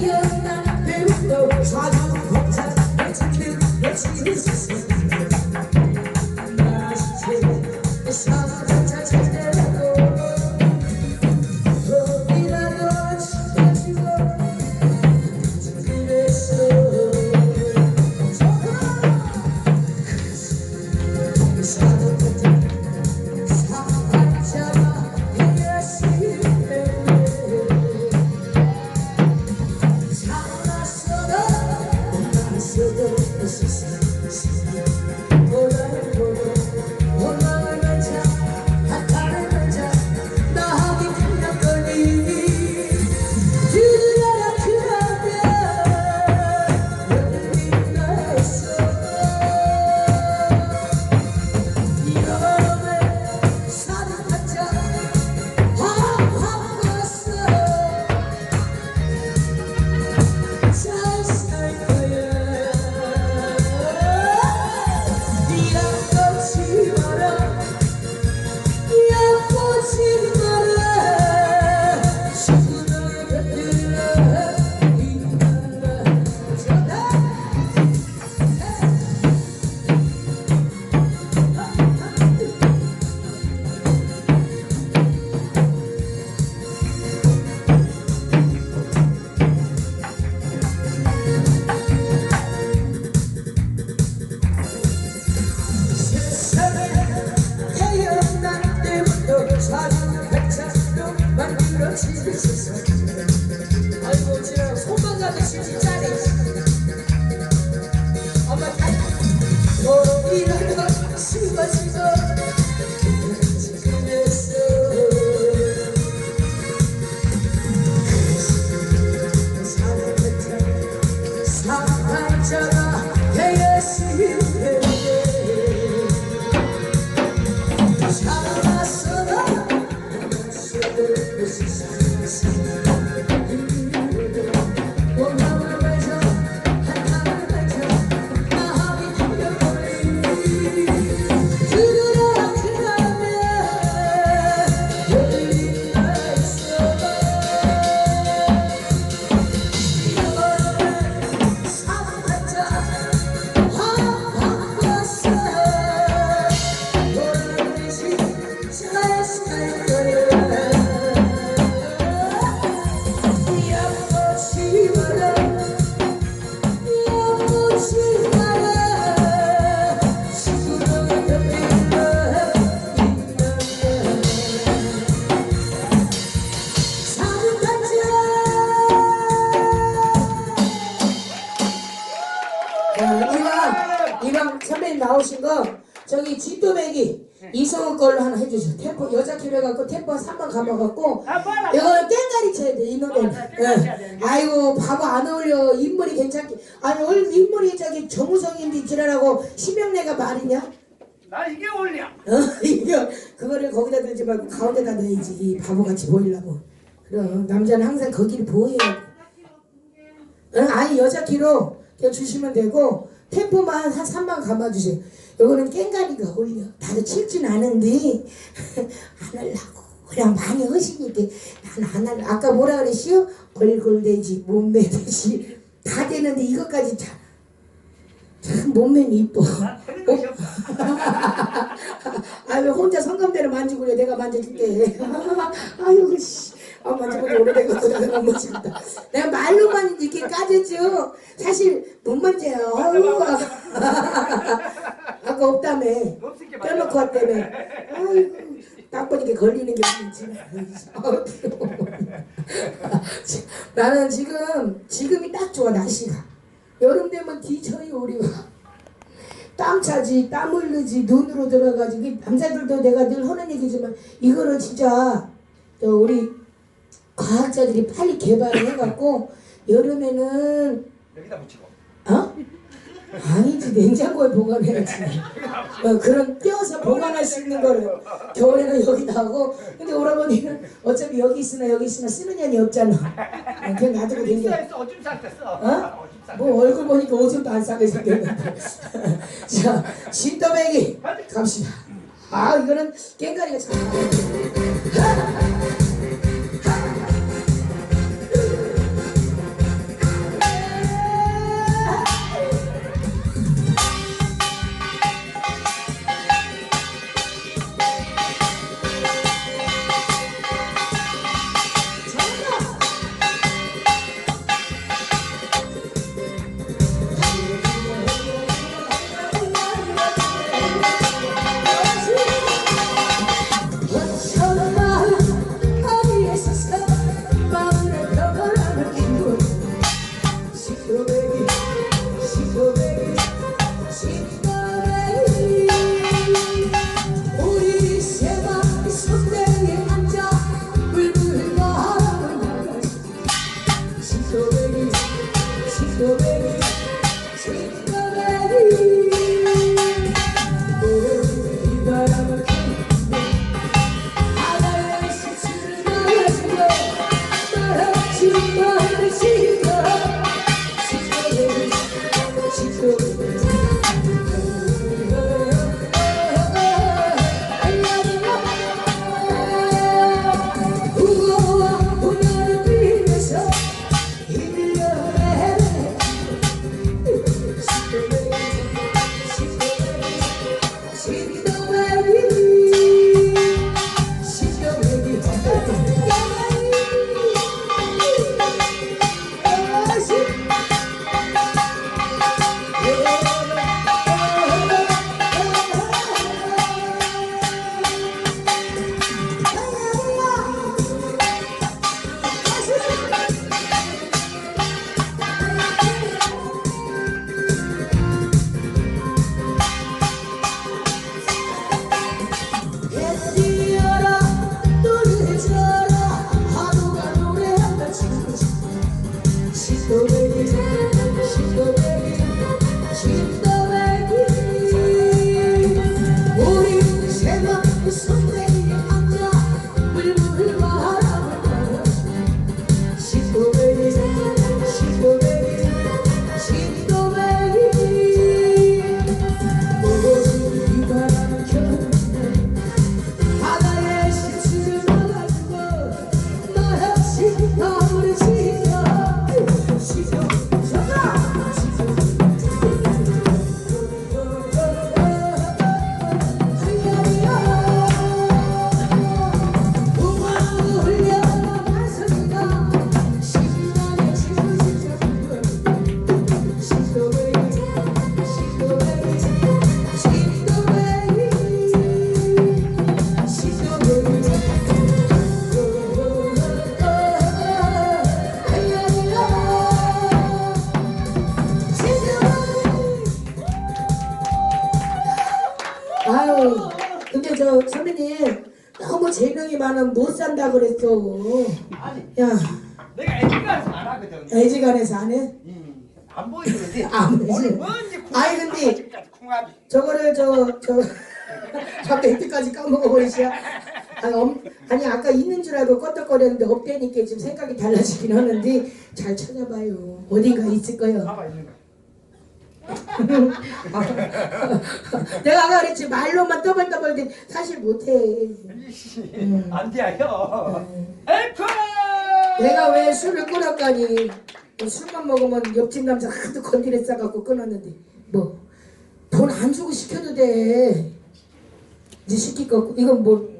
Yes, Gracias. 이성우 걸로 하나 해주세요. 템포 여자 키로 해갖고 템포 3번 감아갖고 아, 봐라. 이거는 땡가리 쳐야 돼, 이 쳐야 돼. 예. 아이고, 바보 안 어울려. 인물이 괜찮게. 아니, 얼 인물이 저기 정우성인데 지랄하고 심형래가 말이냐? 나 이게 어울려. 어, 이거, 그거를 거기다 들지 말고 가운데다 넣어야지. 이 바보같이 보이려고. 그럼, 남자는 항상 거기를 보호해야 돼. 어, 아니, 여자 키로 그냥 주시면 되고, 템포만 한 3만 감아주세요. 요거는 깽가리가 어울려. 다들 칠줄 아는데, 안 하려고. 그냥 많이 하시니까 난안 할래. 아까 뭐라 그랬시요? 얼굴 되지, 몸매 되지. 다 되는데 이것까지 참. 참 몸매는 이뻐. 것이 없어. 아왜 혼자 성감대로 만지고 그래 내가 만져줄게 아유 씨 아, 지 오래돼가지고 내가 못 만지겠다 내가 말로만 이렇게 까졌죠 사실 못 만져요 아까 없다며 껴놓고 왔다며 아이고 딱 보니까 걸리는 게 있지 나는 지금 지금이 딱 좋아 날씨가 여름 되면 뒤쳐요 우리가 땀 차지, 땀 흘리지, 눈으로 들어가지. 이 남자들도 내가 늘 하는 얘기지만 이거를 진짜 저 우리 과학자들이 빨리 개발을 해갖고 여름에는 여기다 붙이고. 어? 아니지 냉장고에 보관해야지. 어, 그런 띄어서 보관할 수 있는 거를 겨울에는 여기다 하고 근데 오라버니는 어차피 여기 있으나 여기 있으나 쓰는 년이 없잖아. 어, 그냥 놔두고 댕겨. 어? 때. 뭐 얼굴 보니까 오줌도 안 싸게 생겼는데 자 신더백이 갑시다 아 이거는 깽가리가 참 시 근데 저 선배님 너무 재능이 많으면 못 산다 그랬어. 아니 야, 내가 애기가서 안 하거든. 애지간해서 안 해? 음, 안 보이지 아, 안 보이지. 뭔지 아이, 근데- 궁합이. 저거를 저, 저, 밖에 이때까지 까먹어버리시야. 아니, 엄- 아니, 아까 있는 줄 알고 껐덕거렸는데 없대니까 지금 생각이 달라지긴 하는데 잘 찾아봐요. 어디가 있을 거예요. 봐봐 있는 거. 내가 아까 그랬지 말로만 떠벌떠벌 사실 못해. 음. 안 돼요. 에프. 내가 왜 술을 끊었까니 뭐 술만 먹으면 옆집 남자 하도 건드려 싸갖고 끊었는데 뭐 돈 안 주고 시켜도 돼 이제 시킬 거 이건 뭐